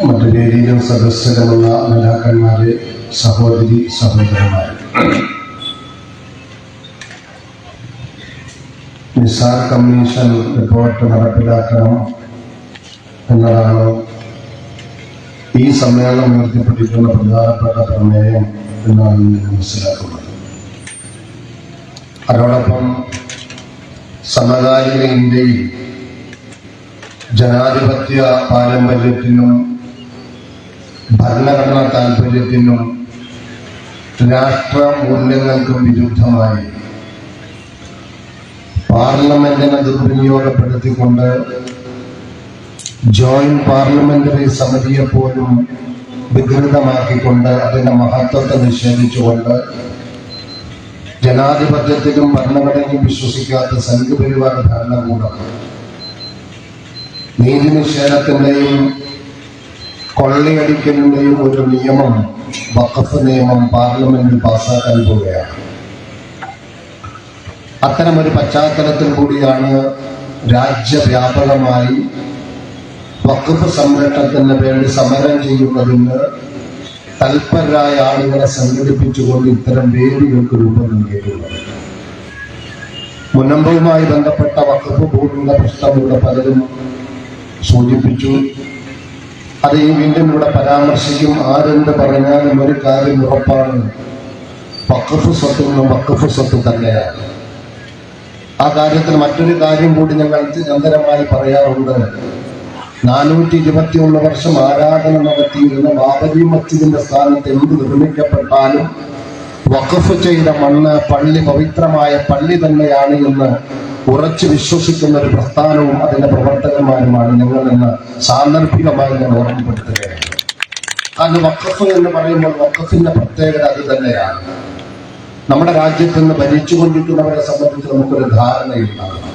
മറ്റു വേദിയിലും സദസ്യരുമുള്ള നേതാക്കന്മാരെ സഹോദരി സഹോദരന്മാർ നിസാർ കമ്മീഷൻ റിപ്പോർട്ട് നടപ്പിലാക്കണം എന്നതാണ് ഈ സമ്മേളനം ഉയർത്തിപ്പെട്ടിട്ടുള്ള പ്രധാനപ്പെട്ട പ്രമേയം എന്നാണ് മനസ്സിലാക്കുന്നത്. അതോടൊപ്പം സമകാലിക ഇന്ത്യയിൽ ജനാധിപത്യ പാരമ്പര്യത്തിനും ഭരണഘടനാ താല്പര്യത്തിനും രാഷ്ട്ര മൂല്യങ്ങൾക്കും വിരുദ്ധമായി പാർലമെന്റിനെ ദുർവിനിയോഗപ്പെടുത്തിക്കൊണ്ട് ജോയിന്റ് പാർലമെന്ററി സമിതിയെ പോലും വികൃതമാക്കിക്കൊണ്ട് അതിന്റെ മഹത്വത്തെ നിഷേധിച്ചുകൊണ്ട് ജനാധിപത്യത്തിലും ഭരണഘടനയും വിശ്വസിക്കാത്ത സംഘപരിവാർ ഭരണകൂടം നീതി കൊള്ളയടിക്കലിന്റെയും ഒരു നിയമം വഖഫ് നിയമം പാർലമെന്റിൽ പാസ്സാക്കാൻ പോവുകയാണ്. അത്തരമൊരു പശ്ചാത്തലത്തിൽ കൂടിയാണ് രാജ്യവ്യാപകമായി വഖഫ് സംരക്ഷണത്തിന് വേണ്ടി സമരം ചെയ്യുന്നതിന് തൽപരരായ ആളുകളെ സംഘടിപ്പിച്ചുകൊണ്ട് ഇത്തരം വേദികൾക്ക് രൂപം നൽകിയിട്ടുള്ളത്. മുനമ്പവുമായി ബന്ധപ്പെട്ട വഖഫ് ഭൂമിയുടെ പ്രശ്നം ഇവിടെ പലരും സൂചിപ്പിച്ചു. അത് ഈ വീണ്ടും ഇവിടെ പരാമർശിക്കും. ആരെന്ത് പറഞ്ഞാലും ഒരു കാര്യം ഉറപ്പാണ്. വക്കഫ് സ്വത്ത് വക്കഫ് സ്വത്ത് തന്നെയാണ്. ആ കാര്യത്തിൽ മറ്റൊരു കാര്യം കൂടി ഞങ്ങൾ നിരന്തരമായി പറയാറുണ്ട്. നാനൂറ്റി ഇരുപത്തി ഒന്ന് വർഷം ആരാധന നടത്തിയിരുന്ന ബാബരി മസ്ജിദിന്റെ സ്ഥാനത്ത് എന്ത് നിർമ്മിക്കപ്പെട്ടാലും വഖഫ് ചെയ്ത മണ്ണ് പള്ളി പവിത്രമായ പള്ളി തന്നെയാണ് എന്ന് ഉറച്ചു വിശ്വസിക്കുന്ന ഒരു പ്രസ്ഥാനവും അതിന്റെ പ്രവർത്തകന്മാരുമാണ് ഞങ്ങൾ എന്ന് സാന്ദർഭികമായി ഞാൻ ഓർമ്മപ്പെടുത്തുകയാണ്. അത് വക്കഫ് എന്ന് പറയുമ്പോൾ വക്കഫിന്റെ പ്രത്യേകത അത് തന്നെയാണ്. നമ്മുടെ രാജ്യത്ത് നിന്ന് ഭരിച്ചുകൊണ്ടിരിക്കുന്നവരെ സംബന്ധിച്ച് നമുക്കൊരു ധാരണയുണ്ടാകണം.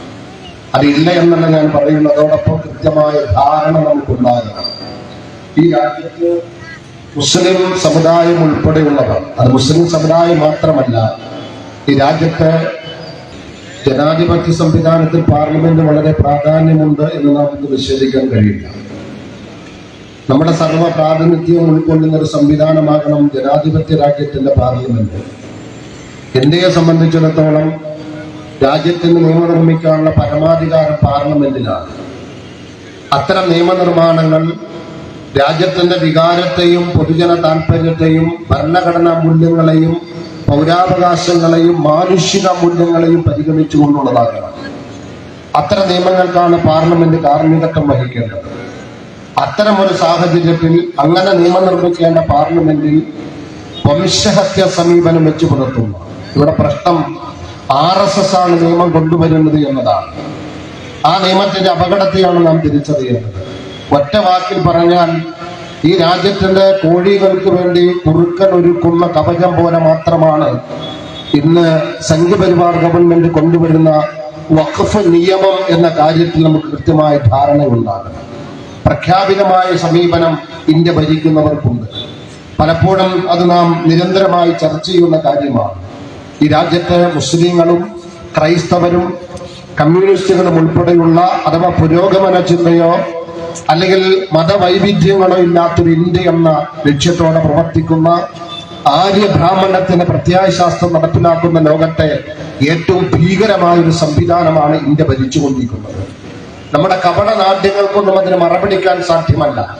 അതില്ല എന്നല്ല ഞാൻ പറയുന്നത്. അതോടൊപ്പം കൃത്യമായ ധാരണ നമുക്കുണ്ടാകണം. ഈ രാജ്യത്ത് മുസ്ലിം സമുദായം ഉൾപ്പെടെയുള്ളവർ അത് മുസ്ലിം സമുദായം മാത്രമല്ല ഈ രാജ്യത്തെ ജനാധിപത്യ സംവിധാനത്തിൽ പാർലമെന്റ് വളരെ പ്രാധാന്യമുണ്ട് എന്ന് നമുക്ക് നിഷേധിക്കാൻ കഴിയില്ല. നമ്മുടെ സർവ പ്രാതിനിധ്യവും ഉൾക്കൊള്ളുന്ന ഒരു സംവിധാനമാകണം ജനാധിപത്യ രാജ്യത്തിന്റെ പാർലമെന്റ്. ഇന്ത്യയെ സംബന്ധിച്ചിടത്തോളം രാജ്യത്തിന് നിയമനിർമ്മിക്കാനുള്ള പരമാധികാരം പാർലമെന്റിലാണ്. അത്തരം നിയമനിർമ്മാണങ്ങൾ രാജ്യത്തിന്റെ വികാരത്തെയും പൊതുജന താല്പര്യത്തെയും ഭരണഘടനാ മൂല്യങ്ങളെയും പൗരാവകാശങ്ങളെയും മാനുഷിക മൂല്യങ്ങളെയും പരിഗണിച്ചുകൊണ്ടുള്ളതാകണം അത്തരം നിയമങ്ങൾക്കാണ് പാർലമെന്റ് കാർമ്മികത്വം വഹിക്കേണ്ടത്. അത്തരമൊരു സാഹചര്യത്തിൽ അങ്ങനെ നിയമം നിർമ്മിക്കേണ്ട പാർലമെന്റിൽ വംശഹത്യ സമീപനം വെച്ച് പുലർത്തുന്നു. ഇവിടെ പ്രശ്നം ആർ എസ് എസ് ആണ് നിയമം കൊണ്ടുവരുന്നത് എന്നതാണ്. ആ നിയമത്തിന്റെ അപകടത്തെയാണ് നാം തിരിച്ചറിയേണ്ടത്. ഒറ്റ വാക്കിൽ പറഞ്ഞാൽ ഈ രാജ്യത്തിന്റെ കോഴികൾക്ക് വേണ്ടി കുറുക്കൻ ഒരുക്കുന്ന കവചം പോലെ മാത്രമാണ് ഇന്ന് സംഘപരിവാർ ഗവൺമെന്റ് കൊണ്ടുവരുന്ന വഖഫ് നിയമം എന്ന കാര്യത്തിൽ നമുക്ക് കൃത്യമായ ധാരണയുണ്ടാകണം പ്രഖ്യാപിതമായ സമീപനം ഇന്ത്യ ഭരിക്കുന്നവർക്കുണ്ട്. പലപ്പോഴും അത് നാം നിരന്തരമായി ചർച്ച ചെയ്യുന്ന കാര്യമാണ്. ഈ രാജ്യത്തെ മുസ്ലിങ്ങളും ക്രൈസ്തവരും കമ്മ്യൂണിസ്റ്റുകളും ഉൾപ്പെടെയുള്ള അഥവാ പുരോഗമന ചിന്തയോ അല്ലെങ്കിൽ മതവൈവിധ്യങ്ങളോ ഇല്ലാത്തൊരു ഇന്ത്യ എന്ന ലക്ഷ്യത്തോടെ പ്രവർത്തിക്കുന്ന ആര്യ ബ്രാഹ്മണത്തിന്റെ പ്രത്യയശാസ്ത്രം നടപ്പിലാക്കുന്ന ലോകത്തെ ഏറ്റവും ഭീകരമായ ഒരു സംവിധാനമാണ് ഇന്ത്യ ഭരിച്ചുകൊണ്ടിരിക്കുന്നത്. നമ്മുടെ കപട നാട്യങ്ങൾക്കൊന്നും അതിന് മറപിടിക്കാൻ സാധ്യമല്ല.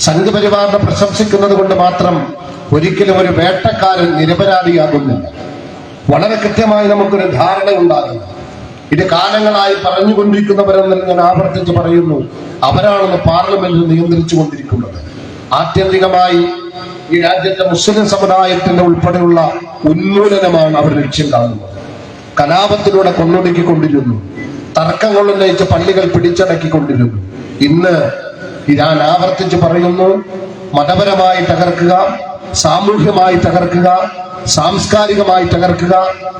സംഘപരിവാറിനെ പ്രശംസിക്കുന്നത് കൊണ്ട് മാത്രം ഒരിക്കലും ഒരു വേട്ടക്കാരൻ നിരപരാധിയാകുന്നില്ല. വളരെ കൃത്യമായി നമുക്കൊരു ധാരണ ഉണ്ടാകുന്നു ഇത് കാലങ്ങളായി പറഞ്ഞുകൊണ്ടിരിക്കുന്നവരെന്ന് ഞാൻ ആവർത്തിച്ച് പറയുന്നു. അവരാണെന്ന് പാർലമെന്റിൽ നിയന്ത്രിച്ചു കൊണ്ടിരിക്കുന്നത് ആത്യന്തികമായി ഈ രാജ്യത്തെ മുസ്ലിം സമുദായത്തിന്റെ ഉൾപ്പെടെയുള്ള ഉന്മൂലനമാണ് അവർ ലക്ഷ്യം കാണുന്നത്. കലാപത്തിലൂടെ കൊന്നൊടുക്കിക്കൊണ്ടിരുന്നു. തർക്കങ്ങൾ ഉന്നയിച്ച് പള്ളികൾ പിടിച്ചടക്കിക്കൊണ്ടിരുന്നു. ഇന്ന് ഞാൻ ആവർത്തിച്ച് പറയുന്നു മതപരമായി തകർക്കുക സാമൂഹ്യമായി തകർക്കുക സാംസ്കാരികമായി തകർക്കുക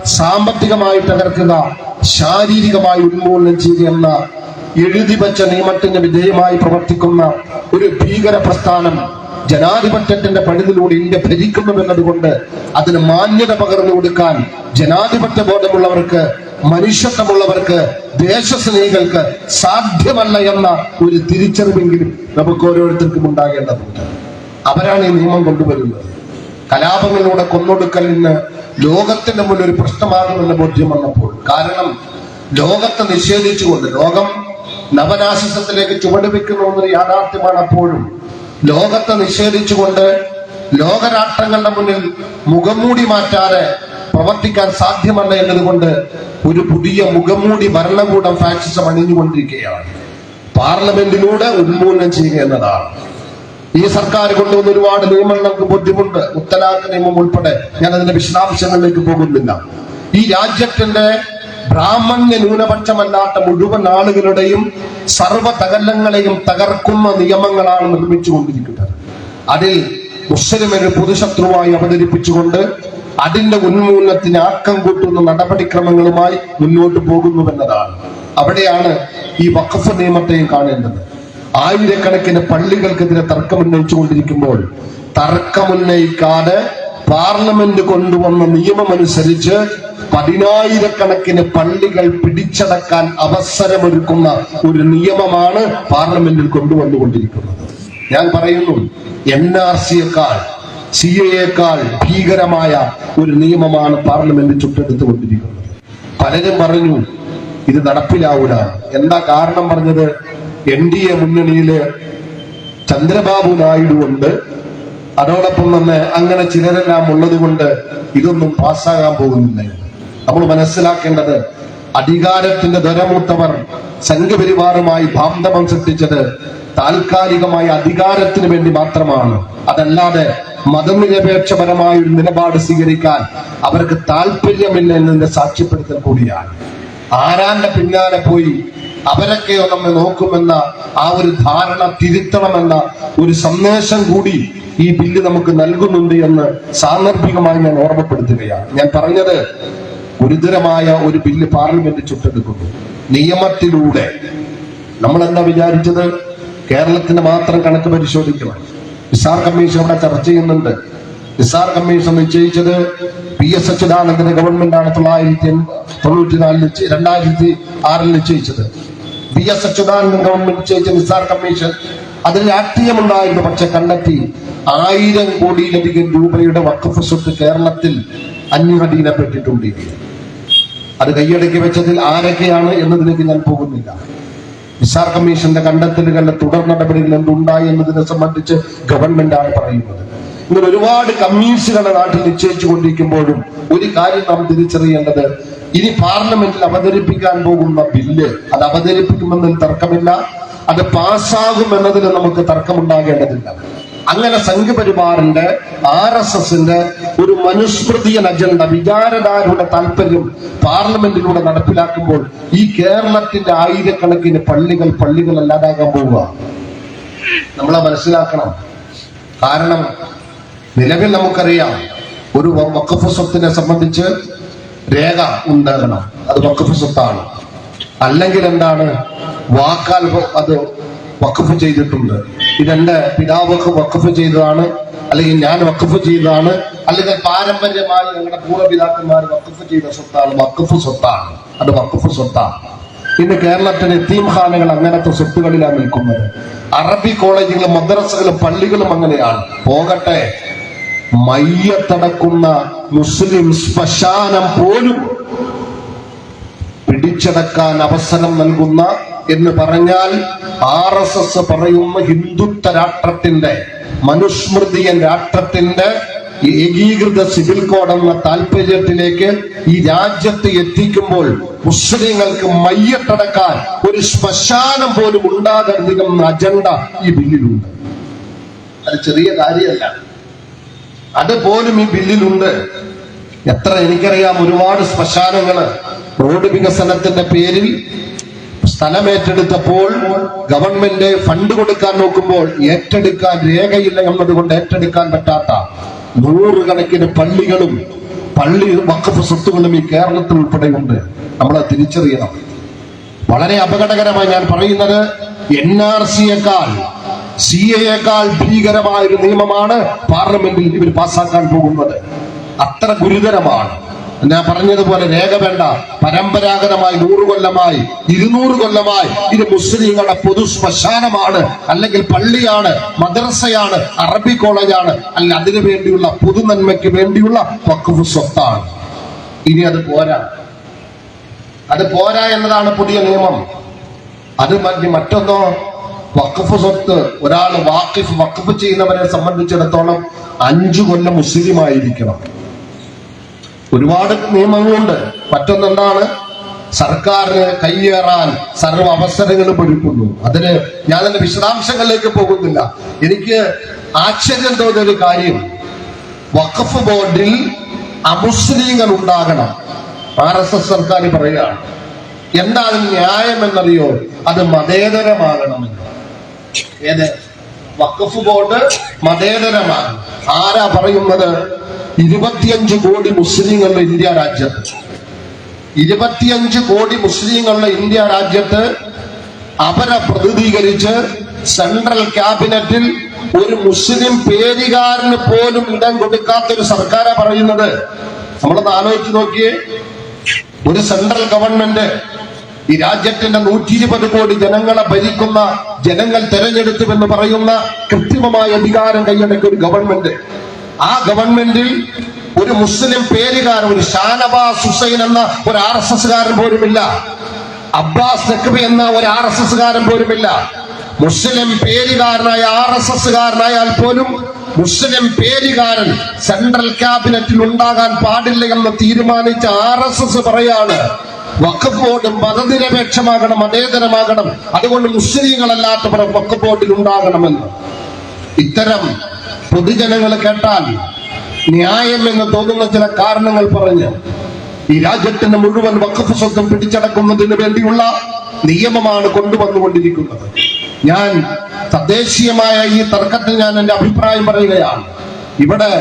സാമ്പത്തികമായി തകർക്കുക ശാരീരികമായി ഉന്മൂലനം ചെയ്യുക എന്ന എഴുതി വച്ച നിയമത്തിന് വിധേയമായി പ്രവർത്തിക്കുന്ന ഒരു ഭീകര പ്രസ്ഥാനം ജനാധിപത്യത്തിന്റെ പണിതിലൂടെ ഇന്ത്യ ഭരിക്കുന്നു എന്നതുകൊണ്ട് അതിന് മാന്യത പകർന്നു കൊടുക്കാൻ ജനാധിപത്യ ബോധമുള്ളവർക്ക് മനുഷ്യത്വമുള്ളവർക്ക് ദേശസ്നേഹികൾക്ക് സാധ്യമല്ല എന്ന ഒരു തിരിച്ചറിവെങ്കിലും നമുക്ക് ഓരോരുത്തർക്കും ഉണ്ടാകേണ്ടതുണ്ട്. അവരാണ് ഈ നിയമം കൊണ്ടുവരുന്നത്. കലാപങ്ങളിലൂടെ കൊന്നൊടുക്കൽ നിന്ന് ലോകത്തിന്റെ മുന്നിൽ ഒരു പ്രശ്നമാകുമെന്ന ബോധ്യം വന്നപ്പോൾ കാരണം ലോകത്തെ നിഷേധിച്ചുകൊണ്ട് ലോകം നവനാശിസത്തിലേക്ക് എന്നൊരു യാഥാർത്ഥ്യമാണ് അപ്പോഴും. ലോകത്തെ നിഷേധിച്ചുകൊണ്ട് ലോകരാഷ്ട്രങ്ങളുടെ മുന്നിൽ മുഖംമൂടി മാറ്റാതെ പ്രവർത്തിക്കാൻ സാധ്യമല്ല എന്നതുകൊണ്ട് ഒരു പുതിയ മുഖംമൂടി ഭരണകൂടം ഫാക്സിസം അണിഞ്ഞുകൊണ്ടിരിക്കുകയാണ്. പാർലമെന്റിലൂടെ ഉന്മൂലനം ചെയ്യുക എന്നതാണ്. ഈ സർക്കാർ കൊണ്ടുവന്ന ഒരുപാട് നിയമങ്ങൾക്ക് ബുദ്ധിമുട്ട് മുത്തലാഖ് നിയമം ഉൾപ്പെടെ ഞാൻ അതിന്റെ വിശദാംശങ്ങളിലേക്ക് പോകുന്നില്ല. ഈ രാജ്യത്തിന്റെ ബ്രാഹ്മണ്യ ന്യൂനപക്ഷമല്ലാത്ത മുഴുവൻ ആളുകളുടെയും സർവ തകല്ലങ്ങളെയും തകർക്കുന്ന നിയമങ്ങളാണ് നിർമ്മിച്ചുകൊണ്ടിരിക്കുന്നത് അതിൽ മുസ്ലിം ഒരു പൊതുശത്രുവായി അവതരിപ്പിച്ചുകൊണ്ട് അതിന്റെ ഉന്മൂലനത്തിന് ആക്കം കൂട്ടുന്ന നടപടിക്രമങ്ങളുമായി മുന്നോട്ട് പോകുന്നുവെന്നതാണ്. അവിടെയാണ് ഈ വഖഫ് നിയമത്തെയും കാണേണ്ടത്. ആയിരക്കണക്കിന് പള്ളികൾക്കെതിരെ തർക്കമുന്നയിച്ചുകൊണ്ടിരിക്കുമ്പോൾ തർക്കമുന്നയിക്കാതെ പാർലമെന്റ് കൊണ്ടുവന്ന നിയമമനുസരിച്ച് പതിനായിരക്കണക്കിന് പള്ളികൾ പിടിച്ചടക്കാൻ അവസരമൊരുക്കുന്ന ഒരു നിയമമാണ് പാർലമെന്റിൽ കൊണ്ടുവന്നുകൊണ്ടിരിക്കുന്നത്. ഞാൻ പറയുന്നു എൻ ആർ സിയേക്കാൾ സി എയേക്കാൾ ഭീകരമായ ഒരു നിയമമാണ് പാർലമെന്റ് ചുട്ടെടുത്തുകൊണ്ടിരിക്കുന്നത്. പലരും പറഞ്ഞു ഇത് നടപ്പിലാവൂല. എന്താ കാരണം പറഞ്ഞത്? എൻ ഡി എ മുന്നണിയിൽ ചന്ദ്രബാബു നായിഡു ഉണ്ട്. അതോടൊപ്പം തന്നെ അങ്ങനെ ചിലരെല്ലാം ഉള്ളത് കൊണ്ട് ഇതൊന്നും പാസ്സാകാൻ പോകുന്നില്ല. നമ്മൾ മനസ്സിലാക്കേണ്ടത് അധികാരത്തിന്റെ ധരമൂത്തവർ സംഘപരിവാറുമായി ഭാന്തമം സൃഷ്ടിച്ചത് താൽക്കാലികമായ അധികാരത്തിന് വേണ്ടി മാത്രമാണ്. അതല്ലാതെ മതനിരപേക്ഷപരമായ ഒരു നിലപാട് സ്വീകരിക്കാൻ അവർക്ക് താല്പര്യമില്ല എന്നതിന്റെ സാക്ഷ്യപ്പെടുത്തൽ കൂടിയാണ്. ആരാന്റെ പിന്നാലെ പോയി അവരൊക്കെയോ നമ്മെ നോക്കുമെന്ന ആ ഒരു ധാരണ തിരുത്തണമെന്ന ഒരു സന്ദേശം കൂടി ഈ ബില്ല് നമുക്ക് നൽകുന്നുണ്ട് എന്ന് സാന്ദർഭികമായി ഞാൻ ഓർമ്മപ്പെടുത്തുകയാണ്. ഞാൻ പറഞ്ഞത് ഗുരുതരമായ ഒരു ബില്ല് പാർലമെന്റ് ചുട്ടെടുക്കുന്നു. നിയമത്തിലൂടെ. നമ്മൾ എന്താ വിചാരിച്ചത്? കേരളത്തിന്റെ മാത്രം കണക്ക് പരിശോധിക്കണം. നിസാർ കമ്മീഷൻ അവിടെ ചർച്ച ചെയ്യുന്നുണ്ട്. നിസാർ കമ്മീഷൻ നിശ്ചയിച്ചത് പി എസ് അച്യുതാനന്ദന്റെ ഗവൺമെന്റാണ് തൊള്ളായിരത്തി തൊണ്ണൂറ്റി നാലിൽ രണ്ടായിരത്തി ആറിൽ നിശ്ചയിച്ചത്. പി എസ് അച്യുതാനന്ദൻ ഗവൺമെന്റ് നിശ്ചയിച്ച നിസാർ കമ്മീഷൻ അതിൽ രാഷ്ട്രീയമുണ്ടായിരുന്നു പക്ഷെ കണ്ടെത്തി ആയിരം കോടിയിലധികം രൂപയുടെ വക്കഫ് സ്വത്ത് കേരളത്തിൽ അന്യഅധീനപ്പെട്ടിട്ടുണ്ട് അത് കൈയടക്കി വെച്ചതിൽ ആരൊക്കെയാണ് എന്നതിലേക്ക് ഞാൻ പോകുന്നില്ല. നിസാർ കമ്മീഷന്റെ കണ്ടെത്തലുകളുടെ തുടർ നടപടികൾ എന്തുണ്ടായി എന്നതിനെ സംബന്ധിച്ച് ഗവൺമെന്റാണ് പറയുന്നത്. ഇങ്ങനെ ഒരുപാട് കമ്മീഷനുകളെ നാട്ടിൽ നിശ്ചയിച്ചു കൊണ്ടിരിക്കുമ്പോഴും ഒരു കാര്യം നാം തിരിച്ചറിയേണ്ടത് ഇനി പാർലമെന്റിൽ അവതരിപ്പിക്കാൻ പോകുന്ന ബില്ല് അത് അവതരിപ്പിക്കുമെന്നതിൽ തർക്കമില്ല അത് പാസ്സാകും എന്നതിൽ നമുക്ക് തർക്കമുണ്ടാകേണ്ടതില്ല. അങ്ങനെ സംഘപരിവാറിന്റെ ആർ എസ് എസിന്റെ ഒരു മനുസ്മൃതിയൻ അജണ്ട വിചാരധാരയുടെ താല്പര്യം പാർലമെന്റിലൂടെ നടപ്പിലാക്കുമ്പോൾ ഈ കേരളത്തിന്റെ ആയിരക്കണക്കിന് പള്ളികൾ പള്ളികൾ അല്ലാതാകാൻ പോവുക. നമ്മളെ മനസ്സിലാക്കണം. കാരണം നിലവിൽ നമുക്കറിയാം ഒരു വക്കഫ് സ്വത്തിനെ സംബന്ധിച്ച് രേഖ ഉണ്ടാകണം. അത് വഖഫ് സ്വത്താണ്. അല്ലെങ്കിൽ എന്താണ്? വാക്കാൽ അത് വഖഫ് ചെയ്തിട്ടുണ്ട്. ഇതെന്റെ പിതാവ് വഖഫ് ചെയ്തതാണ് അല്ലെങ്കിൽ ഞാൻ വഖഫ് ചെയ്തതാണ് അല്ലെങ്കിൽ പാരമ്പര്യമായി ഞങ്ങളുടെ പൂർവപിതാക്കന്മാർ വഖഫ് ചെയ്ത സ്വത്താണ്. വഖഫ് സ്വത്താണ്. അത് വഖഫ് സ്വത്താണ്. ഇന്ന് കേരളത്തിലെ തീംഖാനകൾ അങ്ങനത്തെ സ്വത്തുകളിലാണ് നിൽക്കുന്നത്. അറബി കോളേജുകളും മദ്രസകളും പള്ളികളും അങ്ങനെയാണ്. പോകട്ടെ. മയ്യത്തടക്കുന്ന മുസ്ലിം ശ്മശാനം പോലും പിടിച്ചടക്കാൻ അവസരം നൽകുന്ന എന്ന് പറഞ്ഞാൽ ആർ എസ് എസ് പറയുന്ന ഹിന്ദുത്വ രാഷ്ട്രത്തിന്റെ മനുസ്മൃതിയൻ രാഷ്ട്രത്തിന്റെ ഏകീകൃത സിവിൽ കോഡ് എന്ന താല്പര്യത്തിലേക്ക് ഈ രാജ്യത്ത് എത്തിക്കുമ്പോൾ മുസ്ലിങ്ങൾക്ക് മയ്യത്തടക്കാൻ ഒരു ശ്മശാനം പോലും ഉണ്ടാകരുതെന്ന അജണ്ട ഈ ബില്ലിലുണ്ട്. അത് ചെറിയ കാര്യമല്ല. അതുപോലും ഈ ബില്ലിലുണ്ട്. എത്ര എനിക്കറിയാം ഒരുപാട് ശ്മശാനങ്ങൾ. റോഡ് വികസനത്തിന്റെ പേരിൽ സ്ഥലം ഏറ്റെടുത്തപ്പോൾ ഗവൺമെന്റ് ഫണ്ട് കൊടുക്കാൻ നോക്കുമ്പോൾ ഏറ്റെടുക്കാൻ രേഖയില്ല എന്നതുകൊണ്ട് ഏറ്റെടുക്കാൻ പറ്റാത്ത നൂറുകണക്കിന് പള്ളികളും പള്ളി വഖഫ് സ്വത്തുകളും ഈ കേരളത്തിൽ ഉൾപ്പെടെയുണ്ട്. നമ്മളെ തിരിച്ചറിയണം. വളരെ അപകടകരമായി ഞാൻ പറയുന്നത് എൻ ആർ സിയേക്കാൾ സി എയേക്കാൾ ഭീകരമായ ഒരു നിയമമാണ് പാർലമെന്റിൽ ഇവർ പാസ്സാക്കാൻ പോകുന്നത്. അത്ര ഗുരുതരമാണ്. ഞാൻ പറഞ്ഞതുപോലെ രേഖ വേണ്ട. പരമ്പരാഗതമായി നൂറ് കൊല്ലമായി ഇരുന്നൂറ് കൊല്ലമായി. ഇത് മുസ്ലിങ്ങളുടെ പൊതു ശ്മശാനമാണ് അല്ലെങ്കിൽ പള്ളിയാണ് മദ്രസയാണ് അറബി കോളേജാണ്. അല്ല അതിനു വേണ്ടിയുള്ള പൊതു നന്മയ്ക്ക് വേണ്ടിയുള്ള വഖഫ് സ്വത്താണ്. ഇനി അത് പോരാ. അത് പോരാ എന്നതാണ് പുതിയ നിയമം. അത് മറ്റ് മറ്റൊന്നോ? വഖഫ് സ്വത്ത് ഒരാൾ വാക്കിഫ് വഖഫ് ചെയ്യുന്നവരെ സംബന്ധിച്ചിടത്തോളം അഞ്ചു കൊല്ലം മുസ്ലിം ആയിരിക്കണം ഒരുപാട് നിയമങ്ങളുണ്ട്. മറ്റൊന്നെന്താണ്? സർക്കാരിന് കയ്യേറാൻ സർവ അവസരങ്ങളും ഒരുക്കുന്നു. അതിന് ഞാൻ അതിന്റെ വിശദാംശങ്ങളിലേക്ക് പോകുന്നില്ല. എനിക്ക് ആശ്ചര്യം തോന്നിയ ഒരു കാര്യം. വഖഫ് ബോർഡിൽ അമുസ്ലിങ്ങൾ ഉണ്ടാകണം. ആർ എസ് എസ് സർക്കാർ പറയുകയാണ് എന്താ അതിന് ന്യായം എന്നറിയോ അത് മതേതരമാകണമെന്ന്. ഏത്? വഖഫ് ബോർഡ് മതേതരമാണ്. ആരാ പറയുന്നത്? ഇരുപത്തിയഞ്ച് കോടി മുസ്ലിങ്ങളുടെ ഇന്ത്യ രാജ്യത്ത് ഇരുപത്തിയഞ്ച് കോടി മുസ്ലിങ്ങളുടെ ഇന്ത്യ രാജ്യത്ത് അവരെ പ്രതിനിധീകരിച്ച് സെൻട്രൽ ക്യാബിനറ്റിൽ ഒരു മുസ്ലിം പേരുകാരന് പോലും ഇടം കൊടുക്കാത്ത ഒരു സർക്കാരാ പറയുന്നത്. നമ്മളൊന്ന് ആലോചിച്ച് നോക്കിയേ. ഒരു സെൻട്രൽ ഗവൺമെന്റ് ഈ രാജ്യത്തിന്റെ നൂറ്റി ഇരുപത് കോടി ജനങ്ങളെ ഭരിക്കുന്ന ജനങ്ങൾ തെരഞ്ഞെടുത്തുവെന്ന് പറയുന്ന കൃത്രിമമായ അധികാരം കൈയടക്കിയ ഒരു ഗവൺമെന്റ്. ആ ഗവൺമെന്റിൽ ഒരു മുസ്ലിം പേരുകാരൻ ഒരു ഷാനവാസ് ഹുസൈൻ എന്ന ഒരു ആർ എസ് എസ്കാരൻ പോലുമില്ല. അബ്ബാസ് നഖ്വി എന്ന ഒരു ആർ എസ് എസ്കാരൻ പോലുമില്ല. മുസ്ലിം പേരുകാരനായ ആർ എസ് എസ്കാരനായാൽ പോലും മുസ്ലിം പേരുകാരൻ സെൻട്രൽ ക്യാബിനറ്റിൽ ഉണ്ടാകാൻ പാടില്ല എന്ന് തീരുമാനിച്ച ആർ എസ് എസ് പറയാണ് വഖഫ് ബോർഡും മതനിരപേക്ഷമാകണം മതേതരമാകണം അതുകൊണ്ട് മുസ്ലിങ്ങളല്ലാത്തവർ വഖഫ് ബോർഡിൽ ഉണ്ടാകണമെന്ന്. ഇത്തരം പൊതുജനങ്ങൾ കേട്ടാൽ ന്യായം എന്ന് തോന്നുന്ന ചില കാരണങ്ങൾ പറഞ്ഞ് ഈ രാജ്യത്തിന്റെ മുഴുവൻ വക്കഫ് സ്വന്തം പിടിച്ചടക്കുന്നതിന് വേണ്ടിയുള്ള നിയമമാണ് കൊണ്ടുവന്നുകൊണ്ടിരിക്കുന്നത്. ഞാൻ തദ്ദേശീയമായ ഈ തർക്കത്തിൽ ഞാൻ എന്റെ അഭിപ്രായം പറയുകയാണ്. ഇവിടെ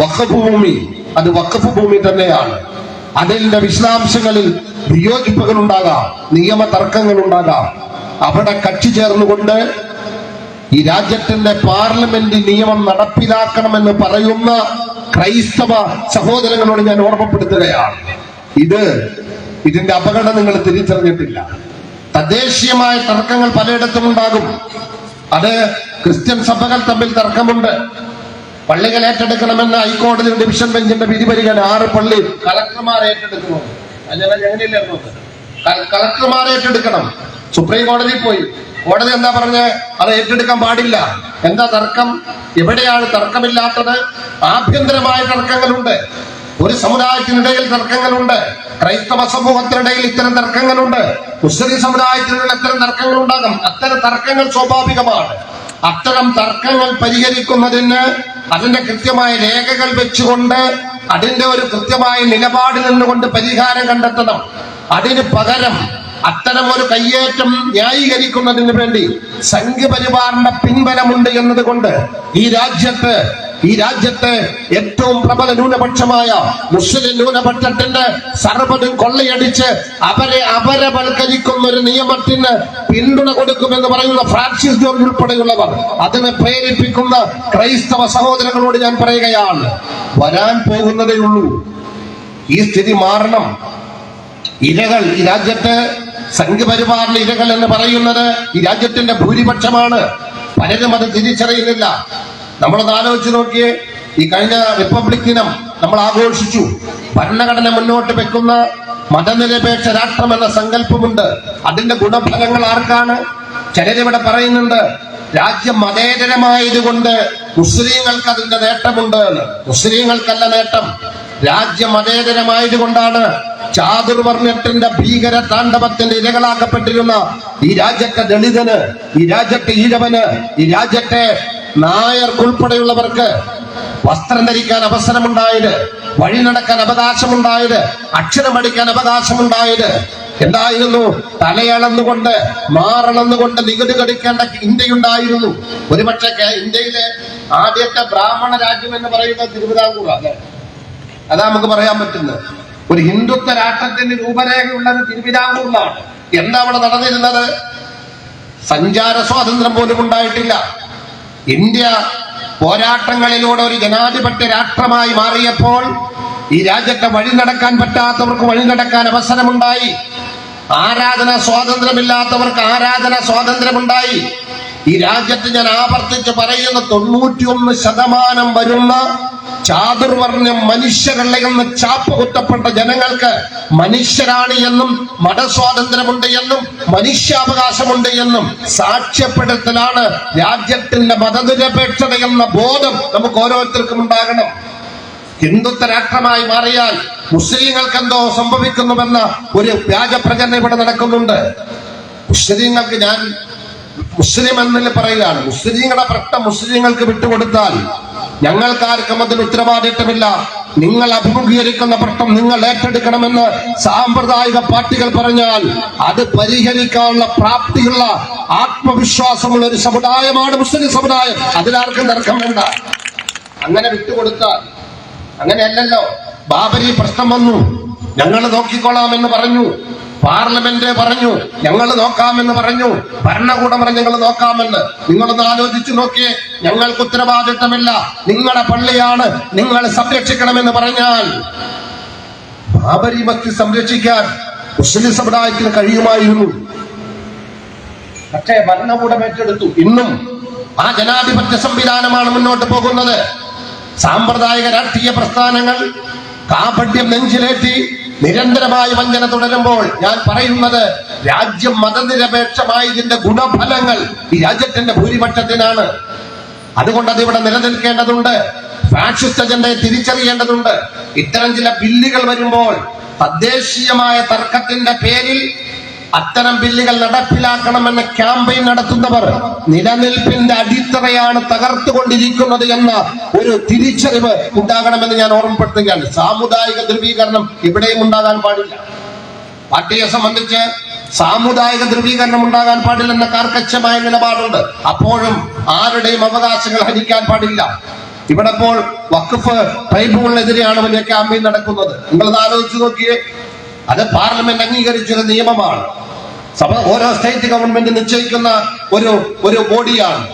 വഖഫ് ഭൂമി അത് വഖഫ് ഭൂമി തന്നെയാണ്. അതിന്റെ വിശദാംശങ്ങളിൽ വിയോജിപ്പുകൾ ഉണ്ടാകാം നിയമ തർക്കങ്ങൾ ഉണ്ടാകാം അവിടെ കക്ഷി ചേർന്നുകൊണ്ട് ഈ രാജ്യത്തിന്റെ പാർലമെന്റ് നിയമം നടപ്പിലാക്കണമെന്ന് പറയുന്ന ക്രൈസ്തവ സഹോദരങ്ങളോട് ഞാൻ ഓർമ്മപ്പെടുത്തുകയാണ്. ഇത് ഇതിന്റെ അപകടം നിങ്ങൾ തിരിച്ചറിഞ്ഞിട്ടില്ല. തദ്ദേശീയമായ തർക്കങ്ങൾ പലയിടത്തും ഉണ്ടാകും. അത് ക്രിസ്ത്യൻ സഭകൾ തമ്മിൽ തർക്കമുണ്ട്. പള്ളികൾ ഏറ്റെടുക്കണമെന്ന് ഹൈക്കോടതി ഡിവിഷൻ ബെഞ്ചിന്റെ വിധി വരികയാണ് ആറ് പള്ളി കളക്ടർമാർ ഏറ്റെടുക്കുന്നു. അങ്ങനെ എങ്ങനെയില്ലായിരുന്നു ക- കളക്ടർമാർ ഏറ്റെടുക്കണം. സുപ്രീം കോടതി പോയി. കോടതി എന്താ പറഞ്ഞ്? അത് ഏറ്റെടുക്കാൻ പാടില്ല. എന്താ തർക്കം? എവിടെയാണ് തർക്കമില്ലാത്തത്? ആഭ്യന്തരമായ തർക്കങ്ങളുണ്ട്. ഒരു സമുദായത്തിനിടയിൽ തർക്കങ്ങളുണ്ട്. ക്രൈസ്തവ സമൂഹത്തിനിടയിൽ ഇത്തരം തർക്കങ്ങളുണ്ട്. മുസ്ലിം സമുദായത്തിനിടയിൽ അത്തരം തർക്കങ്ങൾ ഉണ്ടാകും അത്തരം തർക്കങ്ങൾ സ്വാഭാവികമാണ്. അത്തരം തർക്കങ്ങൾ പരിഹരിക്കുന്നതിന് അതിന്റെ കൃത്യമായ രേഖകൾ വെച്ചുകൊണ്ട് അതിന്റെ ഒരു കൃത്യമായ നിലപാട് നിന്നുകൊണ്ട് പരിഹാരം കണ്ടെത്തണം. അതിന് പകരം അത്തരം ഒരു കയ്യേറ്റം ന്യായീകരിക്കുന്നതിന് വേണ്ടി സംഘപരിവാറിന്റെ പിൻബലമുണ്ട് എന്നതുകൊണ്ട് ഈ രാജ്യത്ത് ഈ രാജ്യത്തെ ഏറ്റവും പ്രബല ന്യൂനപക്ഷമായ മുസ്ലിം ന്യൂനപക്ഷത്തിന്റെ സർവതും കൊള്ളയടിച്ച് അവരെ അപരവൽക്കരിക്കുന്ന ഒരു നിയമത്തിന് പിന്തുണ കൊടുക്കുമെന്ന് പറയുന്ന ഫ്രാൻസിസ് ജോർജ് ഉൾപ്പെടെയുള്ളവർ. അതിനെ പ്രേരിപ്പിക്കുന്ന ക്രൈസ്തവ സഹോദരങ്ങളോട് ഞാൻ പറയുകയാണ്. വരാൻ പോകുന്നതേ ഉള്ളൂ. ഈ സ്ഥിതി മാറണം. ഇരകൾ ഈ രാജ്യത്ത് സംഘപരിവാറിന്റെ ഇരകൾ എന്ന് പറയുന്നത് ഈ രാജ്യത്തിന്റെ ഭൂരിപക്ഷമാണ്. പലരും അത് തിരിച്ചറിയുന്നില്ല. നമ്മളൊന്ന് ആലോചിച്ച് നോക്കിയേ ഈ കഴിഞ്ഞ റിപ്പബ്ലിക് ദിനം നമ്മൾ ആഘോഷിച്ചു. ഭരണഘടന മുന്നോട്ട് വെക്കുന്ന മതനിരപേക്ഷ രാഷ്ട്രം എന്ന സങ്കല്പമുണ്ട്. അതിന്റെ ഗുണഫലങ്ങൾ ആർക്കാണ്? ചിലരിവിടെ പറയുന്നുണ്ട് രാജ്യം മതേതരമായതുകൊണ്ട് മുസ്ലിങ്ങൾക്ക് അതിന്റെ നേട്ടമുണ്ട് മുസ്ലിങ്ങൾക്കല്ല നേട്ടം. രാജ്യം മതേതരമായതുകൊണ്ടാണ് ചാതുർവർണത്തിന്റെ ഭീകര താണ്ഡവത്തിന്റെ ഇരകളാക്കപ്പെട്ടിരുന്ന ഈ രാജ്യത്തെ ദളിതന് ഈ രാജ്യത്തെ ഈഴവന് ഈ രാജ്യത്തെ നായർക്കുൾപ്പെടെയുള്ളവർക്ക് വസ്ത്രം ധരിക്കാൻ അവസരമുണ്ടായത് വഴി നടക്കാൻ അവകാശമുണ്ടായത് അക്ഷരം പഠിക്കാൻ അവകാശമുണ്ടായത് എന്തായിരുന്നു? തലയളന്നുകൊണ്ട് മാറളന്നുകൊണ്ട് നികുതി കടിക്കേണ്ട ഇന്ത്യയുണ്ടായിരുന്നു. ഒരുപക്ഷെ ഇന്ത്യയിലെ ആദ്യത്തെ ബ്രാഹ്മണ രാജ്യം എന്ന് പറയുന്നത് തിരുവിതാംകൂർ അതെ അതാ നമുക്ക് പറയാൻ പറ്റുന്നത്. ഒരു ഹിന്ദുത്വ രാഷ്ട്രത്തിന്റെ രൂപരേഖയുള്ളത് തിരുവിതാംകൂറിലാണ്. എന്താ അവിടെ നടന്നിരുന്നത്? സഞ്ചാര സ്വാതന്ത്ര്യം പോലും ഉണ്ടായിട്ടില്ല. ഇന്ത്യ പോരാട്ടങ്ങളിലൂടെ ഒരു ജനാധിപത്യ രാഷ്ട്രമായി മാറിയപ്പോൾ ഈ രാജ്യത്തെ വഴി നടക്കാൻ പറ്റാത്തവർക്ക് വഴി നടക്കാൻ അവസരമുണ്ടായി. ആരാധന സ്വാതന്ത്ര്യമില്ലാത്തവർക്ക് ആരാധന സ്വാതന്ത്ര്യമുണ്ടായി. ഈ രാജ്യത്ത് ഞാൻ ആവർത്തിച്ച് പറയുന്ന തൊണ്ണൂറ്റിയൊന്ന് ശതമാനം വരുന്ന ചാതുർവർണ്യം മനുഷ്യരല്ല എന്ന് ചാപ്പ് കുത്തപ്പെട്ട ജനങ്ങൾക്ക് മനുഷ്യരാണ് എന്നും മതസ്വാതന്ത്ര്യമുണ്ട് എന്നും മനുഷ്യാവകാശമുണ്ട് എന്നും സാക്ഷ്യപ്പെടുത്തലാണ് രാജ്യത്തിന്റെ മതനിരപേക്ഷത എന്ന ബോധം നമുക്ക് ഓരോരുത്തർക്കും ഉണ്ടാകണം. ഹിന്ദുത്വ രാഷ്ട്രമായി മാറിയാൽ മുസ്ലിങ്ങൾക്ക് എന്തോ സംഭവിക്കുന്നുവെന്ന ഒരു വ്യാജ പ്രചരണം ഇവിടെ നടക്കുന്നുണ്ട്. മുസ്ലിങ്ങൾക്ക് ഞാൻ മുസ്ലിം എന്നല്ല പറയുകയാണ്. മുസ്ലിങ്ങളുടെ പ്രശ്നം മുസ്ലിങ്ങൾക്ക് വിട്ടുകൊടുത്താൽ ഞങ്ങൾക്കാർക്കും അതിന് ഉത്തരവാദിത്തമില്ല നിങ്ങൾ അഭിമുഖീകരിക്കുന്ന പ്രശ്നം നിങ്ങൾ ഏറ്റെടുക്കണമെന്ന് സാമ്പ്രദായിക പാർട്ടികൾ പറഞ്ഞാൽ അത് പരിഹരിക്കാനുള്ള പ്രാപ്തിയുള്ള ആത്മവിശ്വാസമുള്ള ഒരു സമുദായമാണ് മുസ്ലിം സമുദായം. അതിലാർക്കും തർക്കം വേണ്ട. അങ്ങനെ വിട്ടുകൊടുത്താൽ അങ്ങനെയല്ലല്ലോ. ബാബരി പ്രശ്നം വന്നു. ഞങ്ങൾ നോക്കിക്കോളാമെന്ന് പറഞ്ഞു. പാർലമെന്റ് പറഞ്ഞു ഞങ്ങൾ നോക്കാമെന്ന് പറഞ്ഞു ഭരണകൂടം പറഞ്ഞു ഞങ്ങൾ നോക്കാമെന്ന്. നിങ്ങളൊന്ന് ആലോചിച്ചു നോക്കിയേ ഞങ്ങൾക്ക് ഉത്തരവാദിത്തമില്ല. നിങ്ങളുടെ പള്ളിയാണ് നിങ്ങൾ സംരക്ഷിക്കണമെന്ന് പറഞ്ഞാൽ ബാബരി സംരക്ഷിക്കാൻ മുസ്ലിം സമുദായത്തിന് കഴിയുമായിരുന്നു. പക്ഷേ ഭരണകൂടം ഏറ്റെടുത്തു. ഇന്നും ആ ജനാധിപത്യ സംവിധാനമാണ് മുന്നോട്ട് പോകുന്നത്. സാമ്പ്രദായിക രാഷ്ട്രീയ പ്രസ്ഥാനങ്ങൾ കാപട്യം നെഞ്ചിലേറ്റി നിരന്തരമായ വഞ്ചന തുടരുമ്പോൾ ഞാൻ പറയുന്നത് രാജ്യം മതനിരപേക്ഷമായതിന്റെ ഗുണഫലങ്ങൾ ഈ രാജ്യത്തിന്റെ ഭൂരിപക്ഷത്തിനാണ്. അതുകൊണ്ട് അത് ഇവിടെ നിലനിൽക്കേണ്ടതുണ്ട്. ഫാഷിസ്റ്റ് അജണ്ടയെ തിരിച്ചറിയേണ്ടതുണ്ട്. ഇത്തരം ചില ബില്ലുകൾ വരുമ്പോൾ തദ്ദേശീയമായ തർക്കത്തിന്റെ പേരിൽ അത്തരം ബില്ലുകൾ നടപ്പിലാക്കണമെന്ന ക്യാമ്പയിൻ നടത്തുന്നവർ നിലനിൽപ്പിന്റെ അടിത്തറയാണ് തകർത്തുകൊണ്ടിരിക്കുന്നത് എന്ന ഒരു തിരിച്ചറിവ് ഉണ്ടാകണമെന്ന് ഞാൻ ഓർമ്മപ്പെടുത്തുകയാണ്. സാമുദായിക ധ്രുവീകരണം ഇവിടെയും ഉണ്ടാകാൻ പാടില്ല. പാർട്ടിയെ സംബന്ധിച്ച് സാമുദായിക ധ്രുവീകരണം ഉണ്ടാകാൻ പാടില്ലെന്ന കാർക്കച്ഛമായ നിലപാടുണ്ട്. അപ്പോഴും ആരുടെയും അവകാശങ്ങൾ ഹരിക്കാൻ പാടില്ല. ഇവിടെ ഇപ്പോൾ വഖഫ് ട്രൈബ്യൂണലിനെതിരെയാണ് വലിയ ക്യാമ്പയിൻ നടക്കുന്നത്. നിങ്ങളത് ആലോചിച്ച് നോക്കിയേ. അത് പാർലമെന്റ് അംഗീകരിച്ചൊരു നിയമമാണ്. സഭ ഓരോ സ്റ്റേറ്റ് ഗവൺമെന്റ് നിശ്ചയിക്കുന്ന ഒരു ഒരു ബോഡിയാണ്.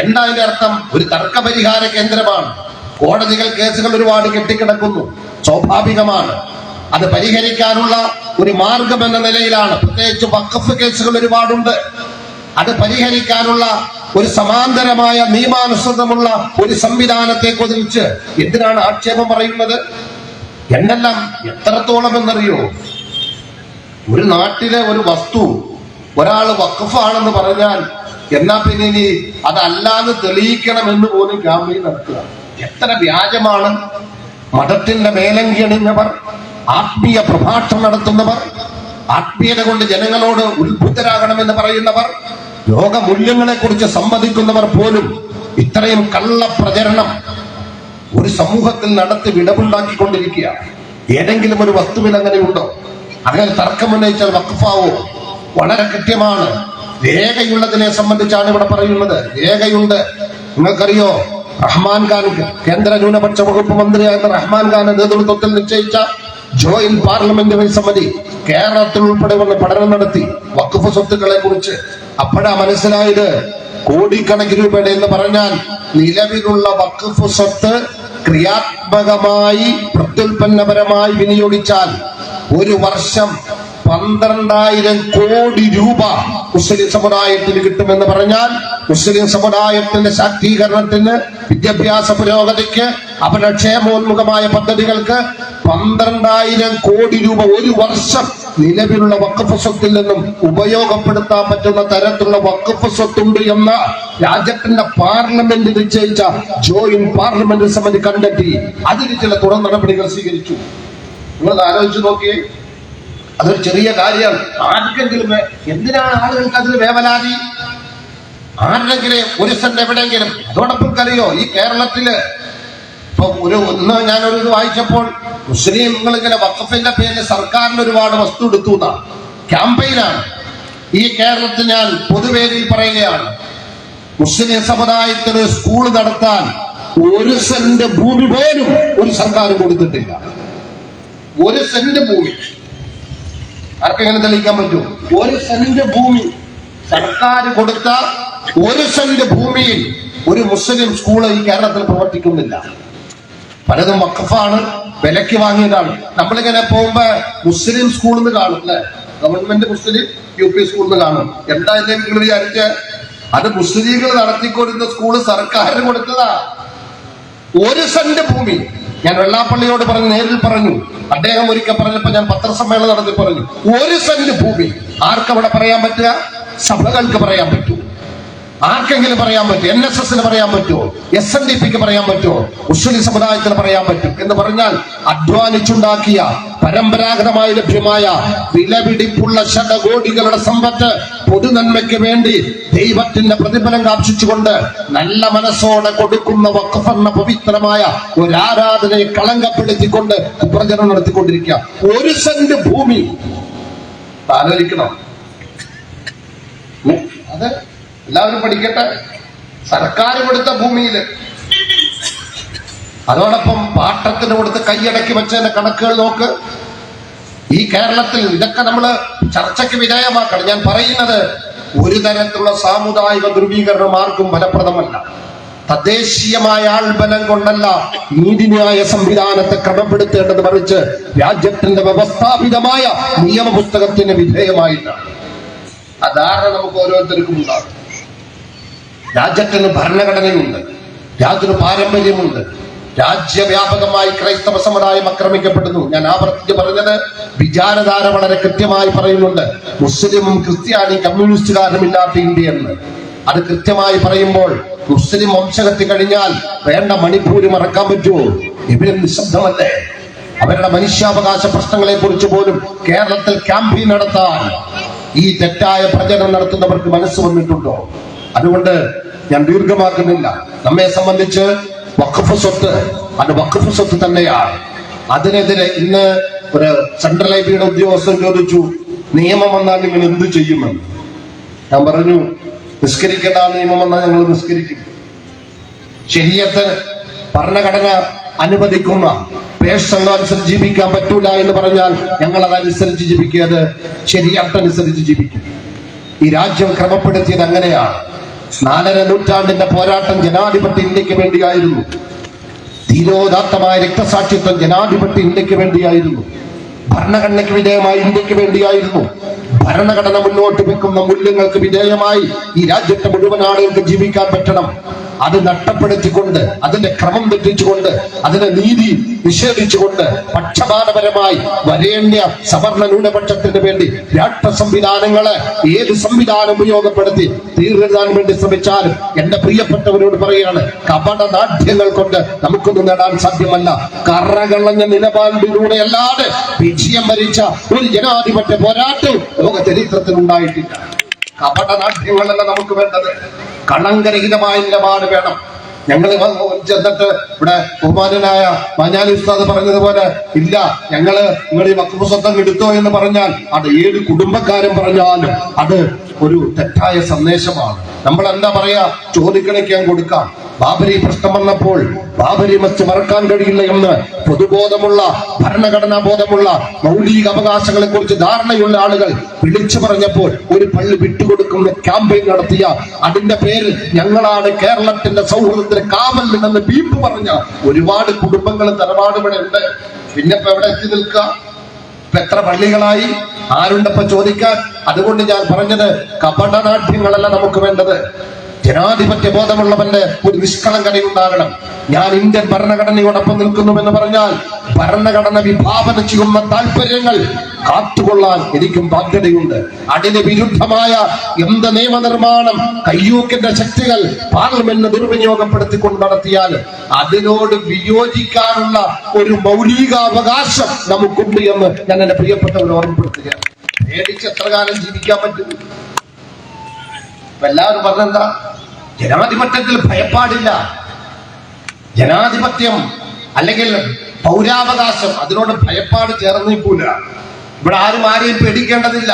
എന്താ അർത്ഥം ഒരു തർക്ക പരിഹാര കേന്ദ്രമാണ്. കോടതികൾ കേസുകൾ ഒരുപാട് കെട്ടിക്കിടക്കുന്നു. സ്വാഭാവികമാണ്. അത് പരിഹരിക്കാനുള്ള ഒരു മാർഗം എന്ന നിലയിലാണ്. പ്രത്യേകിച്ച് വഖഫ് കേസുകൾ ഒരുപാടുണ്ട്. അത് പരിഹരിക്കാനുള്ള ഒരു സമാന്തരമായ നിയമാനുസൃതമുള്ള ഒരു സംവിധാനത്തെ കുറിച്ച് എന്തിനാണ് ആക്ഷേപം പറയുന്നത്? എന്നെല്ലാം എത്രത്തോളം എന്നറിയോ ഒരു നാട്ടിലെ ഒരു വസ്തു ഒരാൾ വഖഫാണെന്ന് പറഞ്ഞാൽ എന്നാ പിന്നെ ഇനി അതല്ലാന്ന് തെളിയിക്കണമെന്ന് പോലും ക്യാമ്പയിൻ നടക്കുക. എത്ര വ്യാജമാണ്. മതത്തിന്റെ മേലങ്കി അണിഞ്ഞവർ ആത്മീയ പ്രഭാഷണം നടത്തുന്നവർ ആത്മീയത കൊണ്ട് ജനങ്ങളോട് ഉത്ഭുതരാകണമെന്ന് പറയുന്നവർ ലോകമൂല്യങ്ങളെ കുറിച്ച് സമ്മതിക്കുന്നവർ പോലും ഇത്രയും കള്ള പ്രചരണം ഒരു സമൂഹത്തിൽ നടത്തി വിടവുണ്ടാക്കിക്കൊണ്ടിരിക്കുക ഏതെങ്കിലും ഒരു വസ്തുവിൽ അങ്ങനെ ഉണ്ടോ? അങ്ങനെ തർക്കമുന്നയിച്ചാൽ വഖഫാവോ വളരെ കൃത്യമാണ്. രേഖയുള്ളതിനെ സംബന്ധിച്ചാണ് ഇവിടെ പറയുന്നത്. രേഖയുണ്ട്. നിങ്ങൾക്കറിയോ? റഹ്മാൻ ഖാൻ കേന്ദ്ര ന്യൂനപക്ഷ വകുപ്പ് മന്ത്രിയായിരുന്ന റഹ്മാൻ ഖാന്റെ നേതൃത്വത്തിൽ നിശ്ചയിച്ച ജോയിന്റ് പാർലമെന്ററി സമിതി കേരളത്തിൽ ഉൾപ്പെടെ വന്ന് പഠനം നടത്തി. വഖഫ് സ്വത്തുക്കളെ കുറിച്ച് അപ്പോഴാ മനസ്സിലായത്? കോടിക്കണക്കിന് രൂപയുടെ എന്ന് പറഞ്ഞാൽ നിലവിലുള്ള വഖഫ് സ്വത്ത് ക്രിയാത്മകമായി പ്രത്യുൽപന്നപരമായി വിനിയോഗിച്ചാൽ ഒരു വർഷം പന്ത്രണ്ടായിരം കോടി രൂപ മുസ്ലിം സമുദായത്തിന് കിട്ടുമെന്ന് പറഞ്ഞാൽ മുസ്ലിം സമുദായത്തിന്റെ ശാക്തീകരണത്തിന് വിദ്യാഭ്യാസ പുരോഗതിക്ക് അവരുടെ ക്ഷേമോന്മുഖമായ പദ്ധതികൾക്ക് പന്ത്രണ്ടായിരം കോടി രൂപ ഒരു വർഷം നിലവിലുള്ള വക്കഫ് സ്വത്തിൽ നിന്നും ഉപയോഗപ്പെടുത്താൻ പറ്റുന്ന തരത്തിലുള്ള വക്കഫ് സ്വത്തുണ്ട് എന്ന രാജ്യത്തിന്റെ പാർലമെന്റ് നിശ്ചയിച്ച ജോയിന്റ് പാർലമെന്റ് സമിതി കണ്ടെത്തി. അതിന് ചില തുടർ നടപടികൾ സ്വീകരിച്ചു. നിങ്ങൾ ആലോചിച്ചു നോക്കിയേ. അതൊരു ചെറിയ കാര്യമാണ് ആർക്കെങ്കിലും എന്തിനാണ് ആളുകൾക്ക് അതിൽ വേവലാതി? ആരുടെങ്കിലും ഒരു സെന്റ് എവിടെയെങ്കിലും. അതോടൊപ്പം കറിയോ ഈ കേരളത്തിൽ? ഇപ്പൊ ഒരു ഒന്ന് ഞാനൊരു ഇത് വായിച്ചപ്പോൾ മുസ്ലിങ്ങൾ ഇങ്ങനെ വഖഫിന്റെ പേരിൽ സർക്കാരിന് ഒരുപാട് വസ്തു എടുത്തു എന്നാണ്. ക്യാമ്പയിനാണ്. ഈ കേരളത്തിൽ ഞാൻ പൊതുവേദിയിൽ പറയുകയാണ്. മുസ്ലിം സമുദായത്തിന് സ്കൂൾ നടത്താൻ ഒരു സെന്റ് ഭൂമി പോലും ഒരു സർക്കാർ കൊടുത്തിട്ടില്ല. ഒരു സെന്റ് ഭൂമി. ആർക്കെങ്ങനെ തെളിയിക്കാൻ പറ്റും? ഒരു സെന്റ് ഭൂമി. സർക്കാർ കൊടുത്ത ഒരു സെന്റ് ഭൂമിയിൽ ഒരു മുസ്ലിം സ്കൂൾ ഈ കേരളത്തിൽ പ്രവർത്തിക്കുന്നില്ല. പലതും വഖഫാണ് വിലക്ക് വാങ്ങിയതാണ്. നമ്മളിങ്ങനെ പോകുമ്പോ മുസ്ലിം സ്കൂൾ എന്ന് കാണും അല്ലെ? Government Muslim U P school എന്ന് കാണും. എന്താ എന്നെ നിങ്ങൾ വിചാരിച്ച? അത് മുസ്ലിങ്ങൾ നടത്തിക്കൊടുക്കുന്ന സ്കൂൾ സർക്കാരിന് കൊടുത്തതാ. ഒരു സെന്റ് ഭൂമി. ഞാൻ വെള്ളാപ്പള്ളിയോട് പറഞ്ഞു നേരിൽ പറഞ്ഞു. അദ്ദേഹം ഒരിക്കൽ പറഞ്ഞപ്പോ ഞാൻ പത്രസമ്മേളനം നടത്തി പറഞ്ഞു ഒരു സെന്റ് ഭൂമി. ആർക്കവിടെ പറയാൻ പറ്റുക? സഭകൾക്ക് പറയാൻ പറ്റൂ. ആർക്കെങ്കിലും പറയാൻ പറ്റും? എൻ എസ് എസിന് പറയാൻ പറ്റുമോ? എസ് എൻ ഡി പിക്ക് പറയാൻ പറ്റുമോ? മുസ്ലിം സമുദായത്തിന് പറയാൻ പറ്റും. എന്ന് പറഞ്ഞാൽ അധ്വാനിച്ചുണ്ടാക്കിയ പരമ്പരാഗതമായി ലഭ്യമായ വിലപിടിപ്പുള്ള ശതകോടികളുടെ സമ്പത്ത് പൊതുനന്മയ്ക്ക് വേണ്ടി ദൈവത്തിന്റെ പ്രതിഫലം കാക്ഷിച്ചുകൊണ്ട് നല്ല മനസ്സോടെ കൊടുക്കുന്ന വഖഫ് എന്ന പവിത്രമായ ഒരു ആരാധനയെ കളങ്കപ്പെടുത്തിക്കൊണ്ട് പ്രചരണം നടത്തിക്കൊണ്ടിരിക്കുക. ഒരു സെന്റ് ഭൂമി. ആലോചിക്കണം. അത് എല്ലാവരും പഠിക്കട്ടെ. സർക്കാർ കൊടുത്ത ഭൂമിയിൽ അതോടൊപ്പം പാട്ടത്തിന് കൊടുത്ത് കൈയടക്കി വെച്ചതിന്റെ കണക്കുകൾ നോക്ക്. ഈ കേരളത്തിൽ ഇതൊക്കെ നമ്മൾ ചർച്ചയ്ക്ക് വിധേയമാക്കണം. ഞാൻ പറയുന്നത് ഒരു തരത്തിലുള്ള സാമുദായിക ധ്രുവീകരണം ആർക്കും ഫലപ്രദമല്ല. തദ്ദേശീയമായ ആൾബലം കൊണ്ടല്ല നീതിന്യായ സംവിധാനത്തെ ക്രമപ്പെടുത്തേണ്ടത് മറിച്ച് രാജ്യത്തിന്റെ വ്യവസ്ഥാപിതമായ നിയമപുസ്തകത്തിന് വിധേയമായിട്ടാണ്. ആ ധാരണ നമുക്ക് ഓരോരുത്തർക്കും ഉണ്ടാകും. രാജ്യത്തിന് ഭരണഘടനയുണ്ട്. രാജ്യത്തിന് പാരമ്പര്യമുണ്ട്. രാജ്യവ്യാപകമായി ക്രൈസ്തവ സമുദായം ആക്രമിക്കപ്പെടുന്നു. ഞാൻ ആവർത്തിച്ച് പറഞ്ഞത് വിചാരധാര വളരെ കൃത്യമായി പറയുന്നുണ്ട്. മുസ്ലിമും ക്രിസ്ത്യാനി കമ്മ്യൂണിസ്റ്റുകാരും ഇല്ലാത്ത ഇന്ത്യ എന്ന് അത് കൃത്യമായി പറയുമ്പോൾ മുസ്ലിം വംശകത്തി കഴിഞ്ഞാൽ വേണ്ട മണിപ്പൂര് മറക്കാൻ പറ്റുമോ? ഇവരും നിശബ്ദമല്ലേ? അവരുടെ മനുഷ്യാവകാശ പ്രശ്നങ്ങളെ കുറിച്ച് പോലും കേരളത്തിൽ ക്യാമ്പയിൻ നടത്താൻ ഈ തെറ്റായ പ്രചരണം നടത്തുന്നവർക്ക് മനസ്സ് വന്നിട്ടുണ്ടോ? അതുകൊണ്ട് ഞാൻ ദീർഘമാക്കുന്നില്ല. നമ്മെ സംബന്ധിച്ച് വഖഫ് സ്വത്ത് അത് വഖഫ് സ്വത്ത് തന്നെയാണ്. അതിനെതിരെ ഇന്ന് ഒരു സെൻട്രൽ ലൈബ്രറിയുടെ ഉദ്യോഗസ്ഥൻ ചോദിച്ചു നിയമം വന്നാൽ നിങ്ങൾ എന്ത് ചെയ്യുമെന്ന് ഞാൻ പറഞ്ഞു നിസ്കരിക്കേണ്ട നിയമം വന്നാൽ ഞങ്ങൾ നിസ്കരിക്കും. ശരീരത്ത് ഭരണഘടന അനുവദിക്കുന്ന പേഴ്സണൽ അനുസരിച്ച് ജീവിക്കാൻ പറ്റൂല എന്ന് പറഞ്ഞാൽ ഞങ്ങൾ അതനുസരിച്ച് ജീവിക്കുക അത് ശരിയത്തനുസരിച്ച് ജീവിക്കും. ഈ രാജ്യം ക്രമപ്പെടുത്തിയത് അങ്ങനെയാണ്. നാലര നൂറ്റാണ്ടിന്റെ പോരാട്ടം ജനാധിപത്യ ഇന്ത്യയ്ക്ക് വേണ്ടിയായിരുന്നു. ധീരോദാത്തമായ രക്തസാക്ഷിത്വം ജനാധിപത്യ ഇന്ത്യയ്ക്ക് വേണ്ടിയായിരുന്നു. ഭരണഘടനയ്ക്ക് വിധേയമായ ഇന്ത്യയ്ക്ക് വേണ്ടിയായിരുന്നു. ഭരണഘടന മുന്നോട്ട് വെക്കുന്ന മൂല്യങ്ങൾക്ക് വിധേയമായി ഈ രാജ്യത്തെ മുഴുവൻ ആളുകൾക്ക് ജീവിക്കാൻ പറ്റണം. അത് നഷ്ടപ്പെടുത്തിക്കൊണ്ട് അതിന്റെ ക്രമം തെറ്റിച്ചുകൊണ്ട് അതിന്റെ നീതി നിഷേധിച്ചുകൊണ്ട് പക്ഷപാതപരമായി വരേണ്യ സവർണ ന്യൂനപക്ഷത്തിന് വേണ്ടി രാഷ്ട്ര സംവിധാനങ്ങളെ ഏത് സംവിധാനം ഉപയോഗപ്പെടുത്തി തീർക്കാൻ വേണ്ടി ശ്രമിച്ചാലും എന്റെ പ്രിയപ്പെട്ടവരോട് പറയാണ് കപട നാട്യങ്ങൾ കൊണ്ട് നമുക്കൊന്നും നേടാൻ സാധ്യമല്ല. കറകളഞ്ഞ നിലപാടിലൂടെ അല്ലാതെ വിജയം വരിച്ച ഒരു ജനാധിപത്യ പോരാട്ടം ലോക ചരിത്രത്തിൽ ഉണ്ടായിട്ടില്ല കപടനാട്യങ്ങളല്ല നമുക്ക് വേണ്ടത്. കളങ്കരഹിതമായ നിലപാട് വേണം. ഞങ്ങൾ ചെന്നിട്ട് ഇവിടെ ബഹുമാനനായ മാഞ്ഞാലി ഉസ്താദ് പറഞ്ഞതുപോലെ ഇല്ല ഞങ്ങൾ നിങ്ങൾ ഈ എടുത്തോ എന്ന് പറഞ്ഞാൽ അത് ഏത് കുടുംബക്കാരും പറഞ്ഞാലും അത് ഒരു തെറ്റായ സന്ദേശമാണ്. നമ്മൾ എന്താ പറയാ ചോദിക്കണയ്ക്കാൻ കൊടുക്കാം. ബാബരി പ്രശ്നം വന്നപ്പോൾ ബാബരി മറ്റ് മറക്കാൻ കഴിയില്ല എന്ന് പൊതുബോധമുള്ള ഭരണഘടനാ ബോധമുള്ള മൗലിക അവകാശങ്ങളെ കുറിച്ച് ധാരണയുള്ള ആളുകൾ വിളിച്ചു പറഞ്ഞപ്പോൾ ഒരു പള്ളി വിട്ടുകൊടുക്കുന്ന ക്യാമ്പയിൻ നടത്തിയ അതിന്റെ പേരിൽ ഞങ്ങളാണ് കേരളത്തിന്റെ സൗഹൃദത്തിന് കാവൽ നിന്നെന്ന് ബീപ്പ് പറഞ്ഞ ഒരുപാട് കുടുംബങ്ങൾ തറവാടുകളുണ്ട് പിന്നെ ഇപ്പൊ എവിടെ എത്തി നിൽക്കുക? എത്ര പള്ളികളായി? ആരുണ്ടപ്പോ ചോദിക്കാൻ? അതുകൊണ്ട് ഞാൻ പറഞ്ഞത് കപടനാട്യങ്ങളല്ല നമുക്ക് വേണ്ടത്. ജനാധിപത്യ ബോധമുള്ളവന്റെ ഒരു നിഷ്കളങ്കതയുണ്ടാകണം. ഞാൻ ഇന്ത്യൻ ഭരണഘടനയോടൊപ്പം നിൽക്കുന്നുവെന്ന് പറഞ്ഞാൽ ഭരണഘടന വിഭാവന ചെയ്യുന്ന താല്പര്യങ്ങൾ കാത്തുകൊള്ളാൻ എനിക്കും ബാധ്യതയുണ്ട്. അതിന് വിരുദ്ധമായ എന്ത് നിയമനിർമ്മാണം കയ്യൂക്കിന്റെ ശക്തികൾ പാർലമെന്റ് ദുർവിനിയോഗപ്പെടുത്തിക്കൊണ്ട് നടത്തിയാൽ അതിനോട് വിയോജിക്കാനുള്ള ഒരു മൗലികാവകാശം നമുക്കുണ്ട് എന്ന് ഞാൻ എന്റെ പ്രിയപ്പെട്ടവർ ഓർമ്മപ്പെടുത്തുകയാണ്. പേടിച്ച് എത്ര കാലം ജീവിക്കാൻ പറ്റും? എല്ലാവരും പറഞ്ഞെന്താ? ജനാധിപത്യത്തിൽ ഭയപ്പാടില്ല. ജനാധിപത്യം അല്ലെങ്കിൽ പൗരാവകാശം. അതിനോട് ഭയപ്പാട് ചേർന്ന് നിൽക്കൂല. ഇവിടെ ആരും ആരെയും പേടിക്കേണ്ടതില്ല.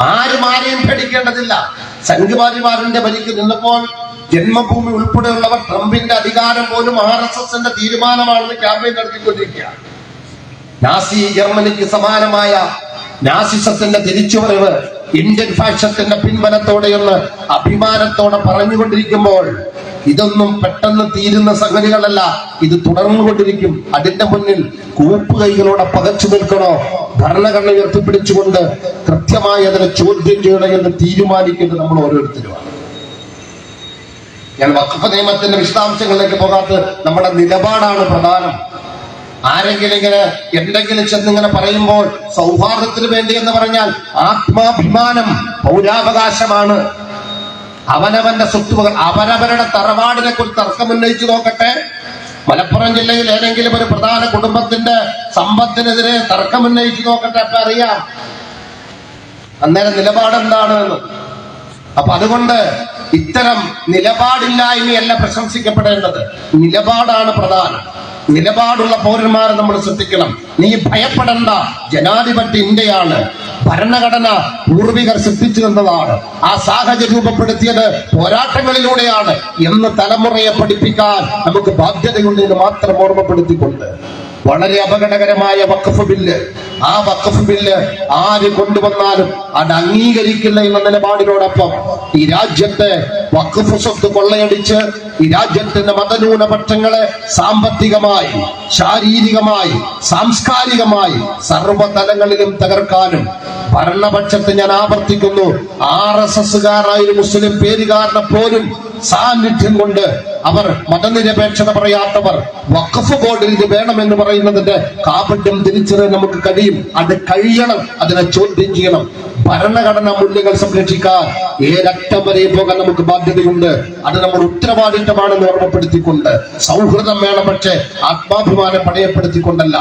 ആരും ആരെയും പേടിക്കേണ്ടതില്ല. സംഘപരിവാറിന്റെ ഭരിക്ക് നിന്നപ്പോൾ ജന്മഭൂമി ഉൾപ്പെടെയുള്ളവർ ട്രംപിന്റെ അധികാരം പോലും ആർ എസ് എസിന്റെ തീരുമാനമാണെന്ന് ക്യാമ്പയിൻ നടത്തിക്കൊണ്ടിരിക്കുകയാണ് നാസി ജർമ്മനിക്ക് സമാനമായ നാസിസത്തിന്റെ തിരിച്ചുവരവ് ഇന്ത്യൻ ഫാഷത്തിന്റെ പിൻബലത്തോടെയെന്ന് അഭിമാനത്തോടെ പറഞ്ഞുകൊണ്ടിരിക്കുമ്പോൾ ഇതൊന്നും പെട്ടെന്ന് തീരുന്ന സംഗതികളല്ല. ഇത് തുടർന്നു കൊണ്ടിരിക്കും അതിന്റെ മുന്നിൽ കൂപ്പ് കൈകളോടെ പകച്ചു നിൽക്കണോ? ഭരണഘടന ഉയർത്തിപ്പിടിച്ചുകൊണ്ട് കൃത്യമായി അതിനെ ചോദ്യം ചെയ്യണം എന്ന് തീരുമാനിക്കേണ്ടത് നമ്മൾ ഓരോരുത്തരുമാണ്. ഞാൻ വഖഫ് നിയമത്തിന്റെ വിശദാംശങ്ങളിലേക്ക് പോകാത്ത നമ്മുടെ നിലപാടാണ് പ്രധാനം. ആരെങ്കിലും ഇങ്ങനെ എന്തെങ്കിലും ചെന്നിങ്ങനെ പറയുമ്പോൾ സൗഹാർദ്ദത്തിന് വേണ്ടി എന്ന് പറഞ്ഞാൽ ആത്മാഭിമാനം പൗരാവകാശമാണ്. അവനവന്റെ സ്വത്തുവകൾ അവരവരുടെ തറവാടിനെ കുറിച്ച് തർക്കമുന്നയിച്ചു നോക്കട്ടെ. മലപ്പുറം ജില്ലയിൽ ഏതെങ്കിലും ഒരു പ്രധാന കുടുംബത്തിന്റെ സമ്പത്തിനെതിരെ തർക്കമുന്നയിച്ചു നോക്കട്ടെ അപ്പൊ അറിയാം. അന്നേരം നിലപാട് അപ്പൊ അതുകൊണ്ട് ഇത്തരം നിലപാടില്ലായ്മയല്ല പ്രശംസിക്കപ്പെടേണ്ടത്. നിലപാടാണ് പ്രധാനം. നിലപാടുള്ള പൗരന്മാരെ നമ്മൾ ശ്രദ്ധിക്കണം. നീ ഭയപ്പെടേണ്ട. ജനാധിപത്യ ഇന്ത്യയാണ്. ഭരണഘടന പൂർവികർ സൃഷ്ടിച്ചു തന്നതാണ്. ആ സാഹചര്യം രൂപപ്പെടുത്തിയത് പോരാട്ടങ്ങളിലൂടെയാണ്. എന്ന് തലമുറയെ പഠിപ്പിക്കാൻ നമുക്ക് ബാധ്യതയുണ്ട് എന്ന് മാത്രം ഓർമ്മപ്പെടുത്തിക്കൊണ്ട്. വളരെ അപകടകരമായ വക്കഫ് ബില്ല്. ആ വക്കഫ് ബില്ല് ആര് കൊണ്ടുവന്നാലും അത് അംഗീകരിക്കില്ല എന്ന നിലപാടിനോടൊപ്പം ഈ രാജ്യത്തെ വഖഫ് സ്വത്ത് കൊള്ളയടിച്ച് ഈ രാജ്യത്തിന്റെ മതന്യൂനപക്ഷങ്ങളെ സാമ്പത്തികമായി ശാരീരികമായി സാംസ്കാരികമായി സർവതലങ്ങളിലും തകർക്കാനും ഭരണപക്ഷത്തെ ഞാൻ ആവർത്തിക്കുന്നു. ആർ എസ് എസ്സുകാരായ മുസ്ലിം പേരുകാരനെ പോലും സാന്നിധ്യം കൊണ്ട് അവർ മതനിരപേക്ഷത പറയാത്തവർ വഖഫ് ബോർഡിൽ ഇത് വേണമെന്ന് പറയുന്നതിന്റെ കാപട്യം തിരിച്ചറിയാൻ നമുക്ക് കഴിയും. അത് കഴിയണം. അതിനെ ചോദ്യം ചെയ്യണം. ഭരണഘടനാ മൂല്യങ്ങൾ സംരക്ഷിക്കാൻ ഏതറ്റം വരെ പോകാൻ നമുക്ക് ബാധ്യതയുണ്ട്. അത് നമ്മുടെ ഉത്തരവാദിത്തമാണെന്ന് ഓർമ്മപ്പെടുത്തിക്കൊണ്ട് സൗഹൃദം വേണം പക്ഷേ ആത്മാഭിമാനം പണയപ്പെടുത്തിക്കൊണ്ടല്ല.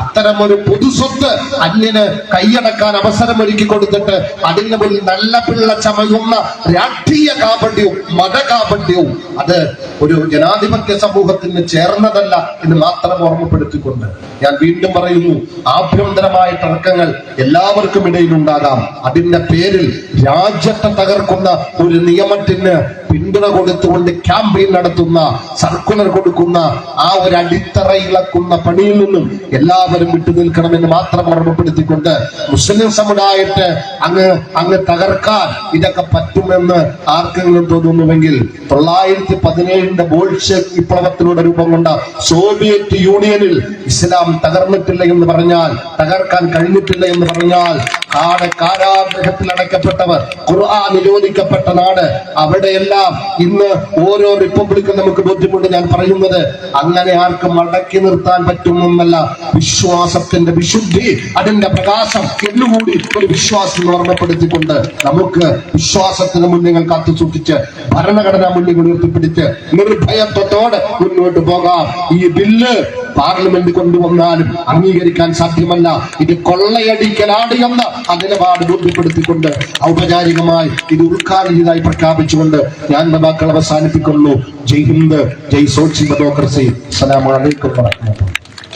അത്തരം ഒരു പൊതുസ്വത്ത് അന്യന് കൈയടക്കാൻ അവസരം ഒരുക്കി കൊടുത്തിട്ട് അതിന് മുന്നിൽ നല്ല പിള്ള ചമയുന്ന രാഷ്ട്രീയ കാപട്യവും മത കാപട്യവും അത് ഒരു ജനാധിപത്യ സമൂഹത്തിന് ചേർന്നതല്ല എന്ന് മാത്രം ഓർമ്മപ്പെടുത്തിക്കൊണ്ട്. ഞാൻ വീണ്ടും പറയുന്നു ആഭ്യന്തരമായ തർക്കങ്ങൾ എല്ലാവർക്കും ഇടയിൽ ഉണ്ടാകാം അതിന്റെ പേരിൽ രാജ്യത്തെ തകർക്കുന്ന ഒരു നിയമത്തിന് പിന്തുണ കൊടുത്തുകൊണ്ട് ക്യാമ്പയിൻ നടത്തുന്ന സർക്കുലർ കൊടുക്കുന്ന ആ ഒരു അടിത്തറ ഇളക്കുന്ന പണിയിൽ നിന്നും എല്ലാവരും വിട്ടുനിൽക്കണമെന്ന് മാത്രം ഓർമ്മപ്പെടുത്തിക്കൊണ്ട് മുസ്ലിം സമുദായത്തെ അങ്ങ് അങ്ങ് തകർക്കാൻ ഇതൊക്കെ പറ്റുമെന്ന് ആർക്കെങ്കിലും തോന്നുന്നുവെങ്കിൽ തൊള്ളായിരത്തി പതിനേഴിന്റെ ബോൾഷ് വിപ്ലവത്തിലൂടെ രൂപം കൊണ്ട സോവിയറ്റ് യൂണിയനിൽ ഇസ്ലാം തകർന്നിട്ടില്ല എന്ന് പറഞ്ഞാൽ തകർക്കാൻ കഴിഞ്ഞിട്ടില്ല എന്ന് പറഞ്ഞാൽ കാട് കാരാഗ്രഹത്തിൽ അടയ്ക്കപ്പെട്ടവർ ഖുർആൻ നിരോധിക്കപ്പെട്ട നാട് അവിടെയെല്ലാം ഇന്ന് ഓരോ റിപ്പബ്ലിക്കും നമുക്ക് ബോധ്യമുണ്ട്. ഞാൻ പറയുന്നത് അങ്ങനെ ആർക്കും മടക്കി നിർത്താൻ പറ്റുമെന്നല്ല വിശ്വാസത്തിന്റെ വിശുദ്ധി. അതിന്റെ പ്രകാശം എന്നുകൂടി ഒരു വിശ്വാസം ഓർമ്മപ്പെടുത്തിക്കൊണ്ട് നമുക്ക് വിശ്വാസത്തിന് മൂല്യങ്ങൾ കാത്തു സൂക്ഷിച്ച് ഭരണഘടനാ മുന്നിൽ ഉയർത്തിപ്പിടിച്ച് നിർഭയത്വത്തോടെ മുന്നോട്ട് പോകാം. ഈ ബില്ല് പാർലമെന്റ് കൊണ്ടുവന്നാലും അംഗീകരിക്കാൻ സാധ്യമല്ല. ഇത് കൊള്ളയടിക്കലാണ് എന്ന് ആ നിലപാട് ബോധ്യപ്പെടുത്തിക്കൊണ്ട് ഔപചാരികമായി ഇത് ഉദ്ഘാടനം പ്രഖ്യാപിച്ചുകൊണ്ട് ഞാൻ വാക്കുകൾ അവസാനിപ്പിക്കുന്നു ജയ് ഹിന്ദ് ജയ് സോഷ്യൽ ഡെമോക്രസി അസ്സലാമു അലൈക്കും വറഹ്മത്തുള്ളാഹി.